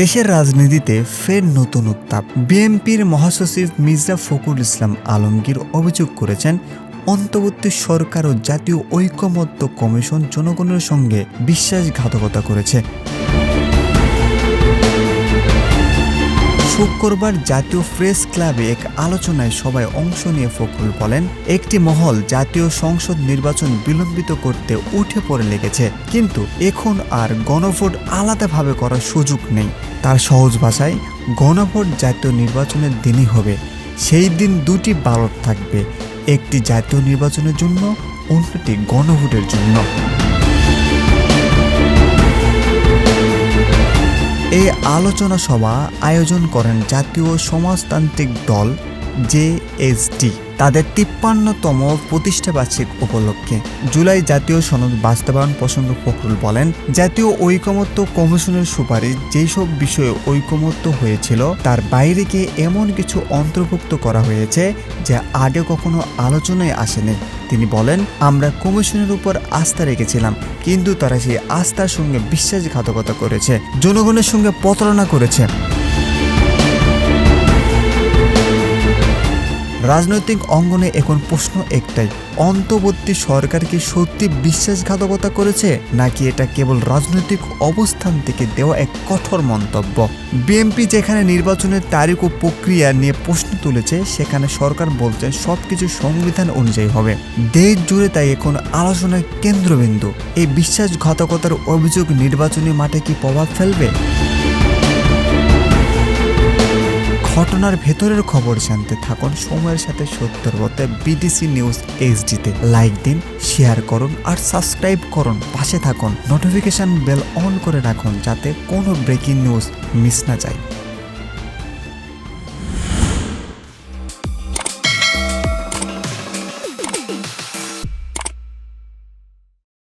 দেশের রাজনীতিতে ফের নতুন উত্তাপ। বিএনপির মহাসচিব মির্জা ফখরুল ইসলাম আলমগীর অভিযোগ করেছেন, অন্তর্বর্তী সরকার ও জাতীয় ঐকমত্য কমিশন জনগণের সঙ্গে বিশ্বাসঘাতকতা করেছে। শুক্রবার জাতীয় প্রেস ক্লাবে এক আলোচনায় সবাই অংশ নিয়ে ফখরুল বলেন, একটি মহল জাতীয় সংসদ নির্বাচন বিলম্বিত করতে উঠে পড়ে লেগেছে, কিন্তু এখন আর গণভোট আলাদাভাবে করার সুযোগ নেই। তার সহজ ভাষায়, গণভোট জাতীয় নির্বাচনের দিনই হবে। সেই দিন দুটি বালট থাকবে, একটি জাতীয় নির্বাচনের জন্য, অন্যটি গণভোটের জন্য। আলোচনা সভা আয়োজন করেন জাতীয় সমাজতান্ত্রিক দল জেএসডি। তাদের তিপ্পান্নতম প্রতিষ্ঠা বার্ষিক উপলক্ষে জুলাই জাতীয় সনদ বাস্তবায়ন প্রসঙ্গে ফখরুল বলেন, জাতীয় ঐকমত্য কমিশনের সুপারিশ যেসব বিষয়ে ঐকমত্য হয়েছিল, তার বাইরে গিয়ে এমন কিছু অন্তর্ভুক্ত করা হয়েছে যা আগে কখনো আলোচনায় আসেনি? তিনি বলেন, আমরা কমিশনের উপর আস্থা রেখেছিলাম, কিন্তু তারা সেই আস্থার সঙ্গে বিশ্বাসঘাতকতা করেছে, জনগণের সঙ্গে প্রতারণা করেছে। রাজনৈতিক অঙ্গনে এখন প্রশ্ন একটাই, অন্তর্বর্তী সরকার কি সত্যি বিশ্বাসঘাতকতা করেছে, নাকি এটা কেবল রাজনৈতিক অবস্থান থেকে দেওয়া এক কঠোর মন্তব্য? বিএনপি যেখানে নির্বাচনের তারিখ ও প্রক্রিয়া নিয়ে প্রশ্ন তুলেছে, সেখানে সরকার বলছে সবকিছু সংবিধান অনুযায়ী হবে। দেশ জুড়ে তাই এখন আলোচনার কেন্দ্রবিন্দু। এই বিশ্বাসঘাতকতার অভিযোগ নির্বাচনী মাঠে কি প্রভাব ফেলবে? ঘটনার ভেতরের খবর জানতে থাকুন। সময়ের সাথে সত্যর পথে বিডিসি নিউজ এইচডিতে। লাইক দিন, শেয়ার করুন আর সাবস্ক্রাইব করুন। পাশে থাকুন। নোটিফিকেশন বেল অন করে রাখুন যাতে কোনো ব্রেকিং নিউজ মিস না যায়।